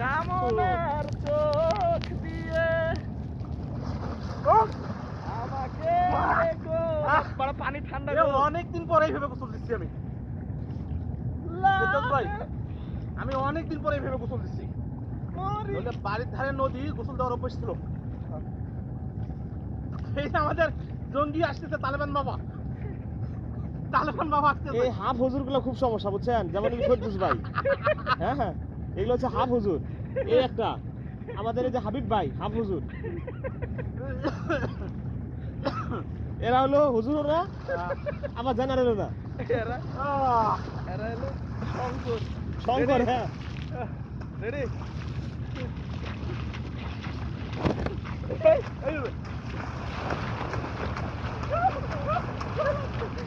কামনার চোখ দিয়ে। আমাকে দেখো। বড় পানি ঠান্ডা গো। অনেকদিন পরে এইভাবে গোসল দিচ্ছি আমি। ফেরদৌস ভাই আমি অনেকদিন পরে এইভাবে গোসল দিচ্ছি। মরি। নইলে বাড়ির ধারে নদী গোসল দেওয়ার অভ্যাস ছিল। এই যে আমাদের জঙ্গি আসতেছে তালেবান বাবা। তালেবান বাবা আসতেছে। এই হাফ হুজুরগুলো খুব সমস্যা বুঝছেন? যেমন ফেরদুস ভাই। হ্যাঁ হ্যাঁ। এগুলো হচ্ছে হাফ হুজুর এই একটা আমাদের এই যে হাবিব ভাই হাফ হুজুর এরা হলো হুজুর ওরা আমার জেনারেল ওরা এরা আহ, এরা হলো শঙ্কর হ্যাঁ রেডি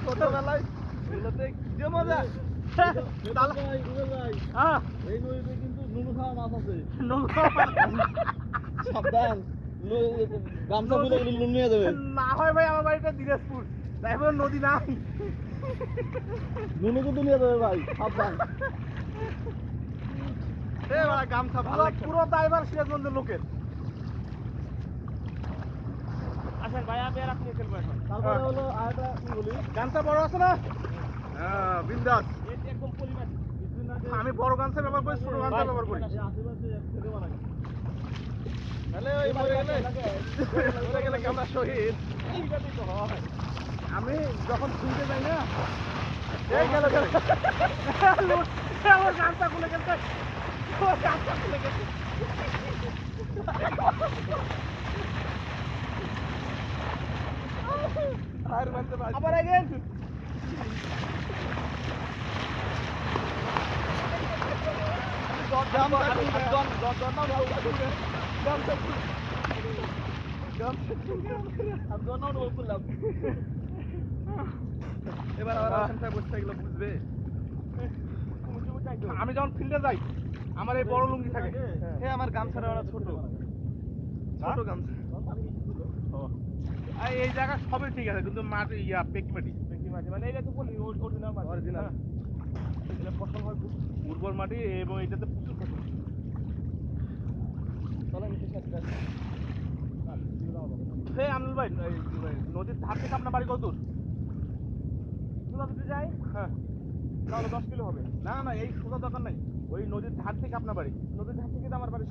ছোটবেলায় এগুলোতে যে মজা যাবে না হয় ভাই আমার বাড়িটা দিনাজপুর তাই নদী নাই নুনু কিন্তু নিয়ে যাবে ভাই সাবধান গামছা ভালো পুরো ড্রাইভার সিরাজগঞ্জের লোকের আসেন ভাই আমি আর আপনি খেলব এখন তারপরে হলো আরেকটা কি বলি? গামছা বড় আছে না? হ্যাঁ বিন্দাস। আমি বড় গামছা ব্যবহার করি ছোট গামছা ব্যবহার করি। শহীদ? আমি যখন শুনতে যাই না এই গেল গেল। আমার গামছা খুলে গেছে। আমার গামছা খুলে গেছে। আর মানতে পারছি আবার again এবার বুঝবে। আমি যখন ফিল্ডে যাই আমার এই বড় লুঙ্গি থাকে। এ আমার গামছাটা ওরা ছোট। ছোট গামছা। আর এই জায়গা সবই ঠিক আছে কিন্তু মাটি ইয়া পেকি মাটি। মানে এটা তো বলি অরিজিনাল। এটা ফসল হয়। উর্বর মাটি এবং এটাতে প্রচুর ফসল হে ভাই নদীর ধার থেকে আপনার বাড়ি কত দূর যাই? হ্যাঁ। তাহলে দশ কিলো হবে। না না এই সোজা দরকার নাই। ওই নদীর ধার থেকে আপনার বাড়ি। নদীর ধার থেকে তো আমার বাড়ি।